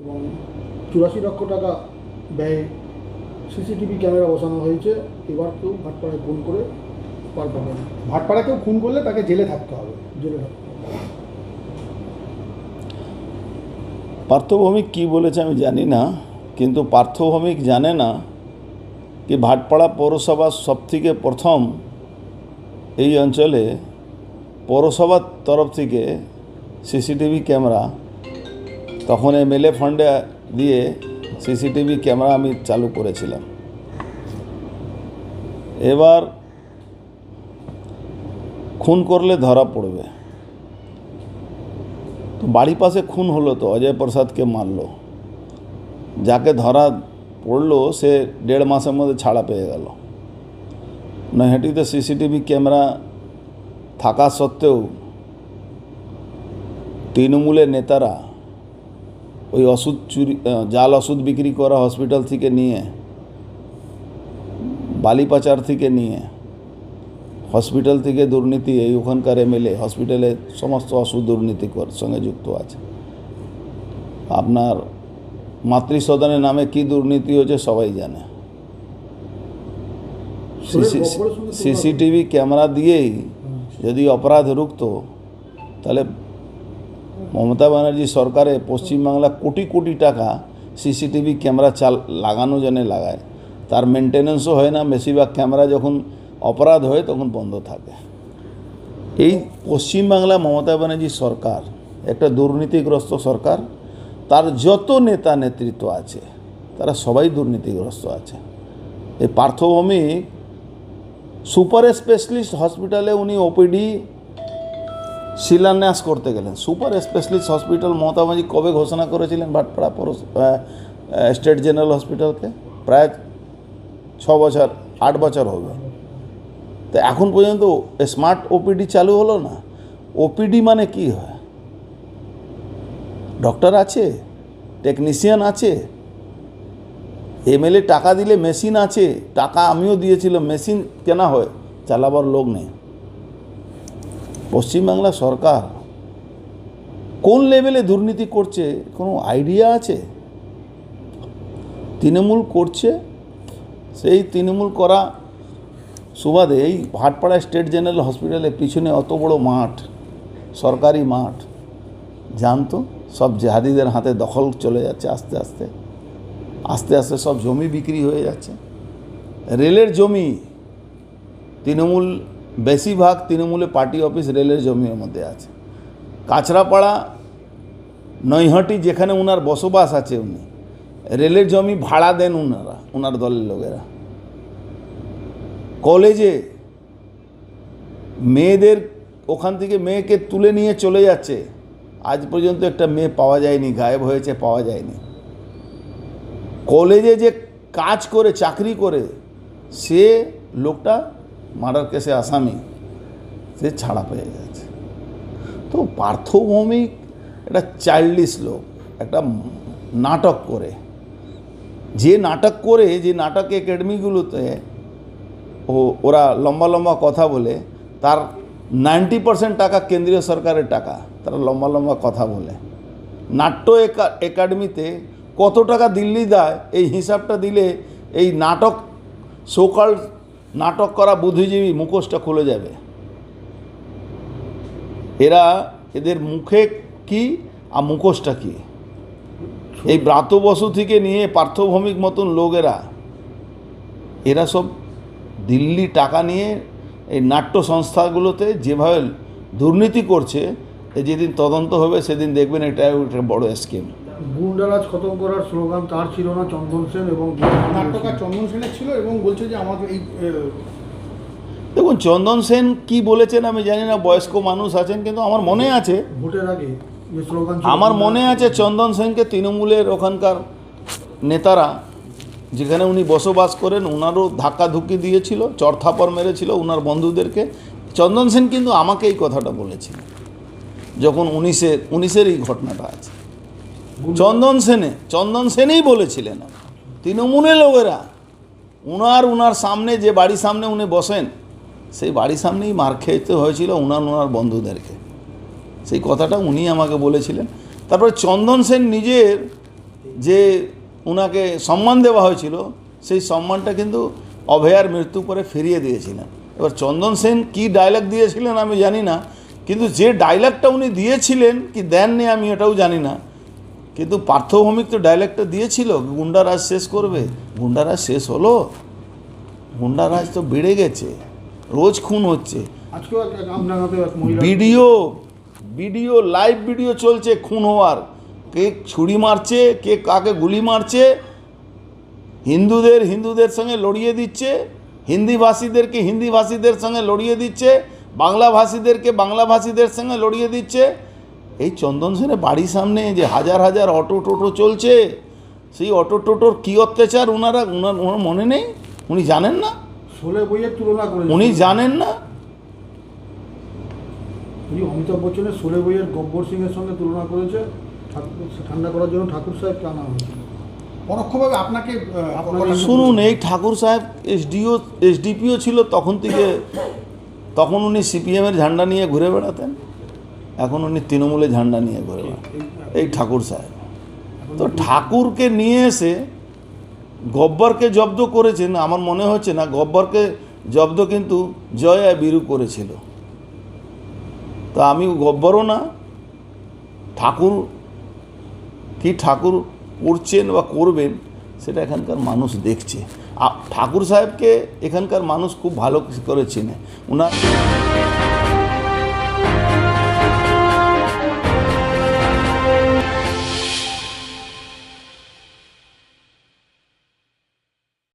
এবং চুরাশি লক্ষ টাকা ব্যয়ে সিসিটিভি ক্যামেরা বসানো হয়েছে। এবার কেউ ভাটপাড়ায় ফোন করে পার পাবে না। ভাটপাড়া কেউ খুন করলে তাকে জেলে থাকতে হবে। জেলে হবে। পার্থভৌমিক কি বলেছে আমি জানি না কিন্তু পার্থভৌমিক জানে না কি ভাটপাড়া পৌরসভা সবথেকে প্রথম এই অঞ্চলে পৌরসভার তরফ থেকে সিসিটিভি ক্যামেরা তখন এমএলএ ফান্ডে দিয়ে সিসিটিভি ক্যামেরা আমি চালু করেছিলাম। এবার খুন করলে ধরা পড়বে। তো বাড়ি পাশে খুন হলো তো, অজয় প্রসাদকে মারলো। যাকে ধরা পড়ল, সে দেড় মাসের মধ্যে ছাড়া পেয়ে গেল। নৈহাটিতে সিসিটিভি ক্যামেরা থাকা সত্ত্বেও তৃণমূলের নেতারা ওই ওষুধ চুরি জাল ওষুধ বিক্রি করা হসপিটাল থেকে নিয়ে বালিপাচার থেকে নিয়ে হসপিটাল থেকে দুর্নীতি এই ওখানকার এমএলএ হসপিটালে সমস্ত ওষুধ দুর্নীতি সঙ্গে যুক্ত আছে। আপনার মাতৃসদনের নামে কি দুর্নীতি হয়েছে সবাই জানে। সিসিটিভি ক্যামেরা দিয়েই যদি অপরাধ রুখতো তাহলে মমতা ব্যানার্জি সরকারে পশ্চিমবাংলা কোটি কোটি টাকা সিসিটিভি ক্যামেরা চাল লাগানো জন্য লাগায়, তার মেনটেন্যান্সও হয় না। বেশিরভাগ ক্যামেরা যখন অপরাধ হয়, তখন বন্ধ থাকে। এই পশ্চিমবাংলা মমতা ব্যানার্জি সরকার একটা দুর্নীতিগ্রস্ত সরকার, তার যত নেতা নেতৃত্ব আছে, তারা সবাই দুর্নীতিগ্রস্ত আছে। এই পার্থভৌমিক সুপার স্পেশালিস্ট হসপিটালে উনি ওপিডি শিলান্যাস করতে গেলেন। Super specialist hospital Mamata Banerjee কবে ঘোষণা করেছিলেন ভাটপাড়া পৌরস স্টেট জেনারেল হসপিটালকে? প্রায় ছ বছর, আট বছর হবে তো এখন পর্যন্ত স্মার্ট ওপিডি চালু হলো না? ওপিডি মানে কি হয়? ডক্টর আছে? টেকনিশিয়ান আছে? এমএলএ টাকা দিলে মেশিন আছে? টাকা আমিও দিয়েছিলাম, মেশিন কেনা হয়, চালাবার লোক নেই। পশ্চিমবাংলা সরকার কোন লেভেলে দুর্নীতি করছে, কোনো আইডিয়া আছে? তৃণমূল করছে, সেই তৃণমূল করা সুবাদে এই ভাটপাড়া স্টেট জেনারেল হসপিটালের পিছনে অত বড় মাঠ, সরকারি মাঠ, জানতো? সব জেহাদিদের হাতে দখল চলে যাচ্ছে আস্তে আস্তে। আস্তে আস্তে সব জমি বিক্রি হয়ে যাচ্ছে। রেলের জমি তৃণমূল বেশিরভাগ তৃণমূলে পার্টি অফিস রেলের জমির মধ্যে আছে। কাঁচরাপাড়া, নৈহাটি যেখানে ওনার বসবাস আছে উনি, রেলের জমি ভাড়া দেন ওনারা ওনার দলের লোকেরা। কলেজে মেয়েদের ওখান থেকে মেয়েকে তুলে নিয়ে চলে যাচ্ছে। আজ পর্যন্ত একটা মেয়ে পাওয়া যায়নি, গায়েব হয়েছে, পাওয়া যায়নি। কলেজে যে কাজ করে, চাকরি করে, সে লোকটা মার্ডার কেসে আসামি, সে ছাড়া পেয়ে গেছে। তো পার্থভৌমিক একটা চাইল্ডিশ লোক, একটা নাটক করে। যে নাটক করে, যে নাটক একাডেমিগুলোতে ও, ওরা লম্বা লম্বা কথা বলে, তার নাইনটি পার্সেন্ট টাকা কেন্দ্রীয় সরকারের টাকা, তারা লম্বা লম্বা কথা বলে। নাট্য একা- একাডেমিতে কত টাকা দিল্লি দেয়, এই হিসাবটা দিলে এই নাটক সোকাল নাটক করা বুদ্ধিজীবী মুখোশটা খুলে যাবে। এরা এদের মুখে কি আর মুখোশটা কি? এই ব্রাত বসু থেকে নিয়ে পার্থভৌমিক মতন লোকেরা, এরা সব দিল্লি টাকা নিয়ে এই নাট্য সংস্থাগুলোতে যেভাবে দুর্নীতি করছে যেদিন তদন্ত হবে সেদিন দেখবেন এটা একটা বড় স্কিম। গুন্ডারাজ খতম করার স্লোগান তার ছিল না চন্দন সেন এবং নাট্যকার চন্দন সেনের ছিল এবং বলছে যে আমাদের এই দেখুন চন্দন সেন কি বলেছেন আমি জানি না বয়স্ক মানুষ আছেন কিন্তু আমার মনে আছে ভোটের আগে আমার মনে আছে চন্দন সেনকে তৃণমূলের ওখানকার নেতারা যেখানে উনি বসবাস করেন ওনারও ধাক্কাধুক্কি দিয়েছিল চড়থাপড় মেরেছিল ওনার বন্ধুদেরকে। চন্দন সেন কিন্তু আমাকে এই কথাটা বলেছিল যখন উনিশের উনিশের এই ঘটনাটা আছে। চন্দন সেনে, চন্দন সেনেই বলেছিলেন। তৃণমূলের লোকেরা, উনার উনার সামনে, যে বাড়ির সামনে উনি বসেন, সেই বাড়ির সামনেই মার খেতে হয়েছিল উনার উনার বন্ধুদেরকে। সেই কথাটা উনি আমাকে বলেছিলেন। তারপরে চন্দন সেন নিজের যে ওনাকে সম্মান দেওয়া হয়েছিল, সেই সম্মানটা কিন্তু অভয়ার মৃত্যু পরে ফিরিয়ে দিয়েছিলেন। এবার চন্দন সেন কী ডায়লগ দিয়েছিলেন আমি জানি না, কিন্তু যে ডায়লগটা উনি দিয়েছিলেন, কি দেননি আমি এটাও জানি না। কিন্তু পার্থভৌমিক তো ডায়লগটা দিয়েছিল গুন্ডারাজ শেষ করবে। গুন্ডারাজ শেষ হলো। গুন্ডারাজ তো বেড়ে গেছে রোজ খুন হচ্ছে। ভিডিও ভিডিও লাইভ ভিডিও চলছে খুন হওয়ার। কে ছুরি মারছে কে কাকে গুলি মারছে হিন্দুদের হিন্দুদের সঙ্গে লড়িয়ে দিচ্ছে হিন্দিভাষীদেরকে হিন্দিভাষীদের সঙ্গে লড়িয়ে দিচ্ছে বাংলাভাষীদেরকে বাংলাভাষীদের সঙ্গে লড়িয়ে দিচ্ছে এই চন্দন সেনের বাড়ির সামনে যে হাজার হাজার অটো টোটো চলছে সেই অটো টোটোর কী অত্যাচার ওনারা ওনার ওনার মনে নেই? উনি জানেন না? শোলে বইয়ের তুলনা করে উনি জানেন না? উনি অমিতাভ বচ্চনের শোলে বইয়ের গব্বর সিং এর সঙ্গে তুলনা করেছে। ঠাকুর ঠান্ডা করার জন্য ঠাকুর সাহেবকে আনা হয়েছিল পরোক্ষভাবে আপনাকে শুনুন। এই ঠাকুর সাহেব এসডিও এসডিপিও ছিল তখন থেকে তখন উনি সিপিএমের ঝান্ডা নিয়ে ঘুরে বেড়াতেন। এখন উনি তৃণমূলের ঝান্ডা নিয়ে ঘুরে এই ঠাকুর সাহেব তো ঠাকুরকে নিয়ে এসে গব্বরকে জব্দ করেছেন আমার মনে হচ্ছে না গব্বরকে জব্দ কিন্তু জয়া বিরু করেছিল। তা আমি গব্বরও না ঠাকুর কি ঠাকুর করছেন বা করবেন সেটা এখানকার মানুষ দেখছে। ঠাকুর সাহেবকে এখানকার মানুষ খুব ভালো করে চেনে ওনার